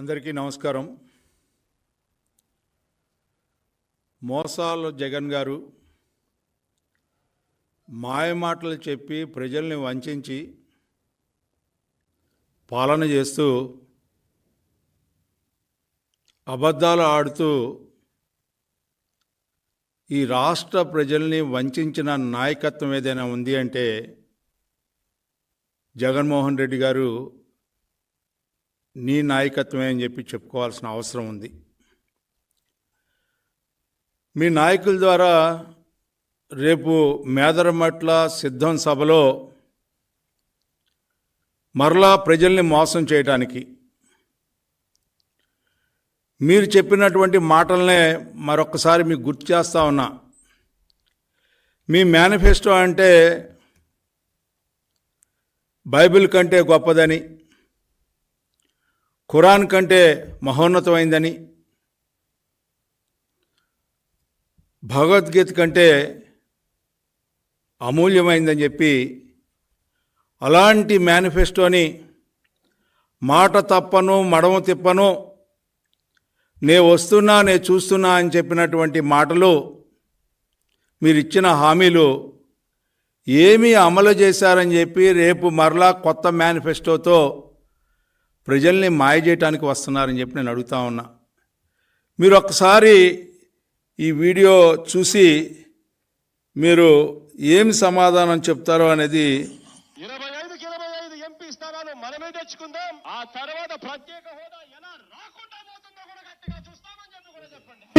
అందరికీ నమస్కారం. మోసాలు జగన్ గారు మాయమాటలు చెప్పి ప్రజల్ని వంచించి పాలన చేస్తూ అబద్ధాలు ఆడుతూ ఈ రాష్ట్ర ప్రజల్ని వంచిన నాయకత్వం ఏదైనా ఉంది అంటే జగన్మోహన్ రెడ్డి గారు నీ నాయకత్వమే అని చెప్పి చెప్పుకోవాల్సిన అవసరం ఉంది. మీ నాయకుల ద్వారా రేపు మేదరమట్ల సిద్ధం సభలో మరలా ప్రజల్ని మోసం చేయటానికి మీరు చెప్పినటువంటి మాటలనే మరొకసారి మీకు గుర్తు చేస్తా ఉన్నా. మీ మేనిఫెస్టో అంటే బైబిల్ కంటే గొప్పదని ఖురాన్ కంటే మహోన్నతమైందని భగవద్గీత కంటే అమూల్యమైందని చెప్పి అలాంటి మేనిఫెస్టోని మాట తప్పను మడమ తిప్పను నే వస్తున్నా నే చూస్తున్నా అని చెప్పినటువంటి మాటలు మీరు ఇచ్చిన హామీలు ఏమీ అమలు చేశారని చెప్పి రేపు మరలా కొత్త మేనిఫెస్టోతో ప్రజల్ని మాయ చేయటానికి వస్తున్నారని చెప్పి నేను అడుగుతా ఉన్నా. మీరు ఒక్కసారి ఈ వీడియో చూసి మీరు ఏమి సమాధానం చెప్తారో అనేది ఇరవై ఇరవై ఐదు ఎంపీ స్థానాలు మనమే తెచ్చుకుందాం. ఆ తర్వాత ప్రత్యేక హోదా ఎలా రాకుండా పోతుందో కూడా గట్టిగా చూస్తామని చెప్పి కూడా చెప్పండి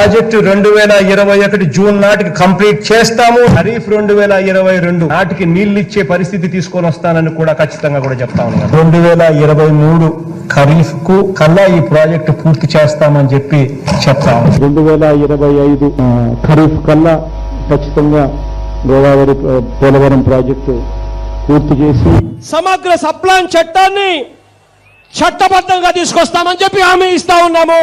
ప్రాజెక్టు రెండు వేల ఇరవై ఒకటి జూన్ నాటికి కంప్లీట్ చేస్తాము. ఖరీఫ్ రెండు వేల ఇరవై రెండు నాటికి నీళ్ళు ఇచ్చే పరిస్థితి తీసుకొని వస్తానని కూడా ఖచ్చితంగా కూడా చెప్తా ఉన్నాను రెండు వేల ఇరవై మూడు ఖరీఫ్కు కల్లా ఈ ప్రాజెక్టు పూర్తి చేస్తామని చెప్పి చెప్తాము రెండు వేల ఇరవై ఐదు ఖరీఫ్ కల్లా ఖచ్చితంగా గోదావరి పోలవరం ప్రాజెక్టు పూర్తి చేసి సమగ్ర సప్లాన్ చట్టాన్ని చట్టబద్ధంగా తీసుకొస్తామని చెప్పి హామీ ఇస్తా ఉన్నాము.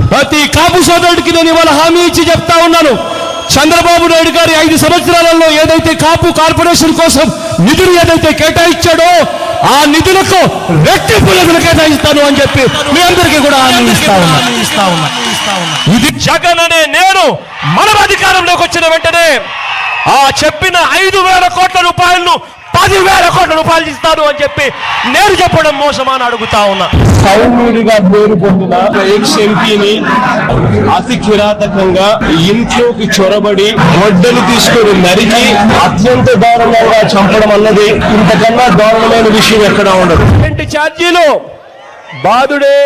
ప్రతి కాపు సోదరుడికి నేను ఇవాళ హామీ ఇచ్చి చెప్తా ఉన్నాను. చంద్రబాబు నాయుడు గారి ఐదు సంవత్సరాలలో ఏదైతే కాపు కార్పొరేషన్ కోసం నిధులు ఏదైతే కేటాయించాడో ఆ నిధులకు రెట్టింపు నిధులు కేటాయిస్తాను అని చెప్పి మీ అందరికీ కూడా ఇది జగన్ అనే నేను మనం అధికారంలోకి వచ్చిన వెంటనే ఆ చెప్పిన ఐదు వేల కోట్ల రూపాయలను పదివేల కోట్ల రూపాయలు ఇస్తాను అని చెప్పి నేను చెప్పడం మోసమా అని అడుగుతా ఉన్నా. సౌమ్యుడిగా పేరు పొందిన ఎక్స్ ఎంపీని అతి కిరాతకంగా ఇంట్లోకి చొరబడి గొడ్డలు తీసుకొని నరికి అత్యంత దారుణంగా చంపడం అన్నది ఇంతకన్నా దారుణమైన విషయం ఎక్కడా ఉండదు. ఛార్జీలు? బాధుడే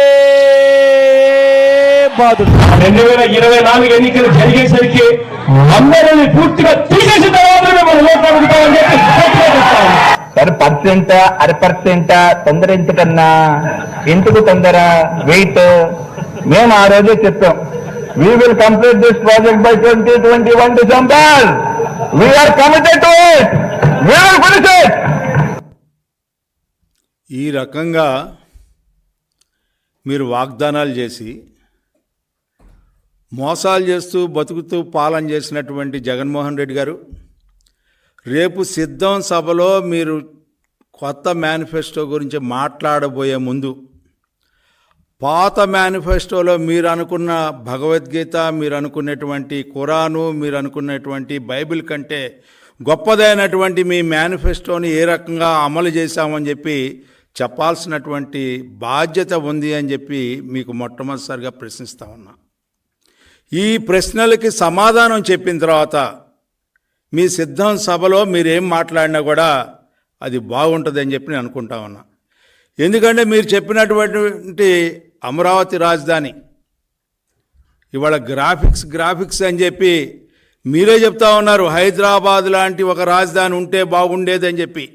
బాధుడు రెండు వేల ఇరవై నాలుగు ఎన్నికలు జరిగేసరికి అందరిని పూర్తిగా తీసేసిన తర్వాత మనం ఓట్లు అడుగుతామని చెప్పి పర్సెంట్ అర పర్సెంట్ తొందర ఎందుకన్నా? ఎందుకు తొందర? వెయిట్. మేము ఆ రోజే చెప్పాం. We will complete this project by twenty twenty one December we are committed to it we are finish it ఈ రకంగా మీరు వాగ్దానాలు చేసి మోసాలు చేస్తూ బతుకుతూ పాలన చేసినటువంటి జగన్మోహన్ రెడ్డి గారు రేపు సిద్ధం సభలో మీరు కొత్త మేనిఫెస్టో గురించి మాట్లాడబోయే ముందు పాత మేనిఫెస్టోలో మీరు అనుకున్న భగవద్గీత మీరు అనుకున్నటువంటి ఖురాను మీరు అనుకున్నటువంటి బైబిల్ కంటే గొప్పదైనటువంటి మీ మేనిఫెస్టోని ఏ రకంగా అమలు చేశామని చెప్పి చెప్పాల్సినటువంటి బాధ్యత ఉంది అని చెప్పి మీకు మొట్టమొదటిసారిగా ప్రశ్నిస్తా ఉన్నా. ఈ ప్రశ్నలకి సమాధానం చెప్పిన తర్వాత మీ సిద్ధం సభలో మీరేం మాట్లాడినా కూడా అది బాగుంటుందని చెప్పి నేను అనుకుంటా ఉన్నా. ఎందుకంటే మీరు చెప్పినటువంటి అమరావతి రాజధాని ఇవాళ గ్రాఫిక్స్ గ్రాఫిక్స్ అని చెప్పి మీరే చెప్తా ఉన్నారు. హైదరాబాద్ లాంటి ఒక రాజధాని ఉంటే బాగుండేదని చెప్పి.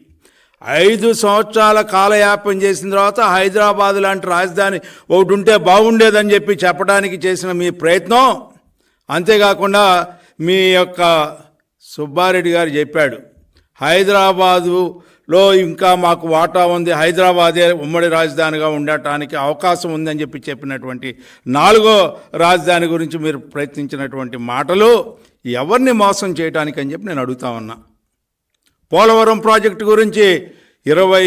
ఐదు సంవత్సరాల కాలయాపన చేసిన తర్వాత హైదరాబాద్ లాంటి రాజధాని ఒకటి ఉంటే బాగుండేదని చెప్పి చెప్పడానికి చేసిన మీ ప్రయత్నం. అంతేకాకుండా మీ యొక్క సుబ్బారెడ్డి గారు చెప్పాడు హైదరాబాదులో ఇంకా మాకు వాటా ఉంది. హైదరాబాదే ఉమ్మడి రాజధానిగా ఉండటానికి అవకాశం ఉందని చెప్పి చెప్పినటువంటి నాలుగో రాజధాని గురించి మీరు ప్రయత్నించినటువంటి మాటలు ఎవరిని మోసం చేయడానికి అని చెప్పి నేను అడుగుతా ఉన్నా. పోలవరం ప్రాజెక్టు గురించి ఇరవై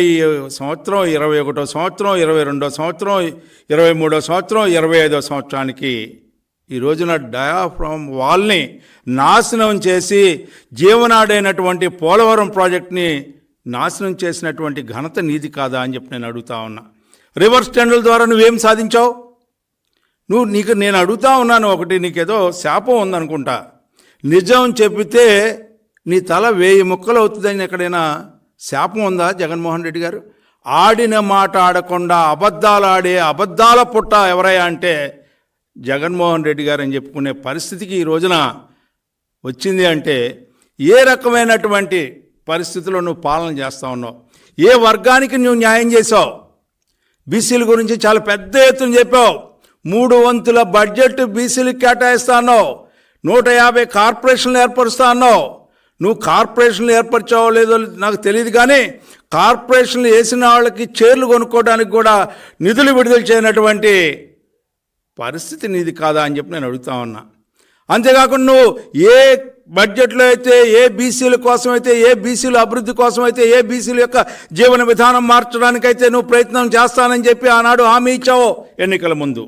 సంవత్సరం ఇరవై ఒకటో సంవత్సరం ఇరవై రెండో సంవత్సరం ఇరవై మూడో సంవత్సరం ఇరవై ఐదో సంవత్సరానికి ఈ రోజున డయాఫ్రామ్ వాల్ని నాశనం చేసి జీవనాడైనటువంటి పోలవరం ప్రాజెక్ట్ని నాశనం చేసినటువంటి ఘనత నీది కాదా అని చెప్పి నేను అడుగుతా ఉన్నా. రివర్స్ టెండర్ల ద్వారా నువ్వేం సాధించావు? నువ్వు నీకు నేను అడుగుతా ఉన్నాను ఒకటి నీకేదో శాపం ఉందనుకుంటా. నిజం చెప్పితే నీ తల వేయి ముక్కలు అవుతుందని ఎక్కడైనా శాపం ఉందా జగన్మోహన్ రెడ్డి గారు? ఆడిన మాట ఆడకుండా అబద్ధాలు ఆడే అబద్ధాల పుట్ట ఎవరయ్యా అంటే జగన్మోహన్ రెడ్డి గారు అని చెప్పుకునే పరిస్థితికి ఈ రోజున వచ్చింది అంటే ఏ రకమైనటువంటి పరిస్థితుల్లో నువ్వు పాలన చేస్తా ఉన్నావు? ఏ వర్గానికి నువ్వు న్యాయం చేసావు బీసీల గురించి చాలా పెద్ద ఎత్తున చెప్పావు. మూడు వంతుల బడ్జెట్ బీసీలకు కేటాయిస్తా అన్నావు నూట యాభై కార్పొరేషన్లు ఏర్పరుస్తా అన్నావు నువ్వు కార్పొరేషన్లు ఏర్పరిచావో లేదో నాకు తెలియదు కానీ కార్పొరేషన్లు వేసిన వాళ్ళకి చీరలు కొనుక్కోవడానికి కూడా నిధులు విడుదల చేయనటువంటి పరిస్థితి నీది కాదా అని చెప్పి నేను అడుగుతా ఉన్నా. అంతేకాకుండా నువ్వు ఏ బడ్జెట్లో అయితే ఏ బీసీల కోసం అయితే ఏ బీసీల అభివృద్ధి కోసం అయితే ఏ బీసీల యొక్క జీవన విధానం మార్చడానికైతే నువ్వు ప్రయత్నం చేస్తానని చెప్పి ఆనాడు హామీ ఇచ్చావు ఎన్నికల ముందు.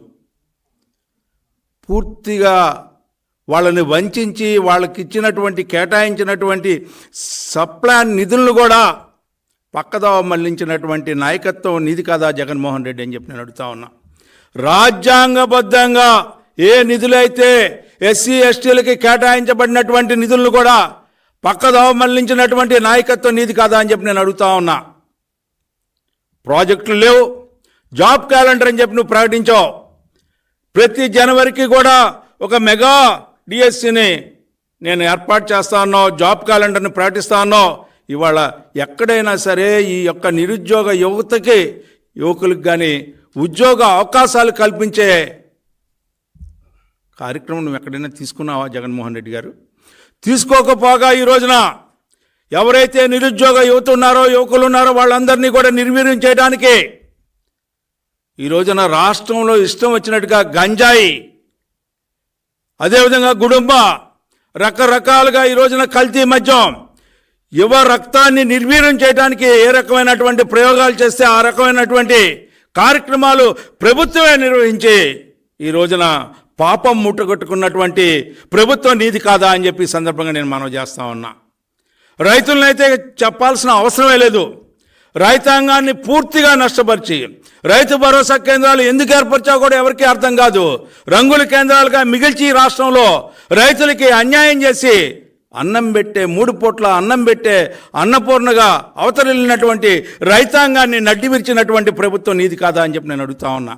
పూర్తిగా వాళ్ళని వంచి వాళ్ళకి ఇచ్చినటువంటి కేటాయించినటువంటి సప్లాన్ నిధులను కూడా పక్కదోవ మళ్ళించినటువంటి నాయకత్వం నిధి కదా జగన్మోహన్ రెడ్డి అని చెప్పి నేను అడుగుతా ఉన్నా. రాజ్యాంగబద్ధంగా ఏ నిధులైతే ఎస్సీ ఎస్టీలకి కేటాయించబడినటువంటి నిధులను కూడా పక్కదోవ మళ్ళించినటువంటి నాయకత్వం నీది కాదా అని చెప్పి నేను అడుగుతా ఉన్నా. ప్రాజెక్టులు లేవు. జాబ్ క్యాలెండర్ అని చెప్పి నువ్వు ప్రకటించావు. ప్రతి జనవరికి కూడా ఒక మెగా డిఎస్సిని నేను ఏర్పాటు చేస్తానో జాబ్ క్యాలెండర్ని ప్రకటిస్తానో ఇవాళ ఎక్కడైనా సరే ఈ యొక్క నిరుద్యోగ యువతకి యువకులకు కానీ ఉద్యోగ అవకాశాలు కల్పించే కార్యక్రమం నువ్వు ఎక్కడైనా తీసుకున్నావా జగన్మోహన్ రెడ్డి గారు? తీసుకోకపోగా ఈ రోజున ఎవరైతే నిరుద్యోగ యువత ఉన్నారో యువకులు ఉన్నారో వాళ్ళందరినీ కూడా నిర్వీర్యం చేయడానికి ఈ రోజున రాష్ట్రంలో ఇష్టం వచ్చినట్టుగా గంజాయి అదేవిధంగా గుడుంబ రకరకాలుగా ఈ రోజున కల్తీ మద్యం యువ రక్తాన్ని నిర్వీర్యం చేయడానికి ఏ రకమైనటువంటి ప్రయోగాలు చేస్తే ఆ రకమైనటువంటి కార్యక్రమాలు ప్రభుత్వమే నిర్వహించి ఈ రోజున పాపం ముట్టగొట్టుకున్నటువంటి ప్రభుత్వం నీది కాదా అని చెప్పి సందర్భంగా నేను మనవి చేస్తా ఉన్నా. రైతులనైతే చెప్పాల్సిన అవసరమే లేదు. రైతాంగాన్ని పూర్తిగా నష్టపరిచి రైతు భరోసా కేంద్రాలు ఎందుకు ఏర్పరిచావు కూడా ఎవరికీ అర్థం కాదు. రంగుల కేంద్రాలుగా మిగిల్చి ఈ రాష్ట్రంలో రైతులకి అన్యాయం చేసి అన్నం పెట్టే మూడు పూట్ల అన్నం పెట్టే అన్నపూర్ణగా అవతరిల్లినటువంటి రైతాంగాన్ని నడ్డి విరిచినటువంటి ప్రభుత్వం నీది కాదా అని చెప్పి నేను అడుగుతా ఉన్నా.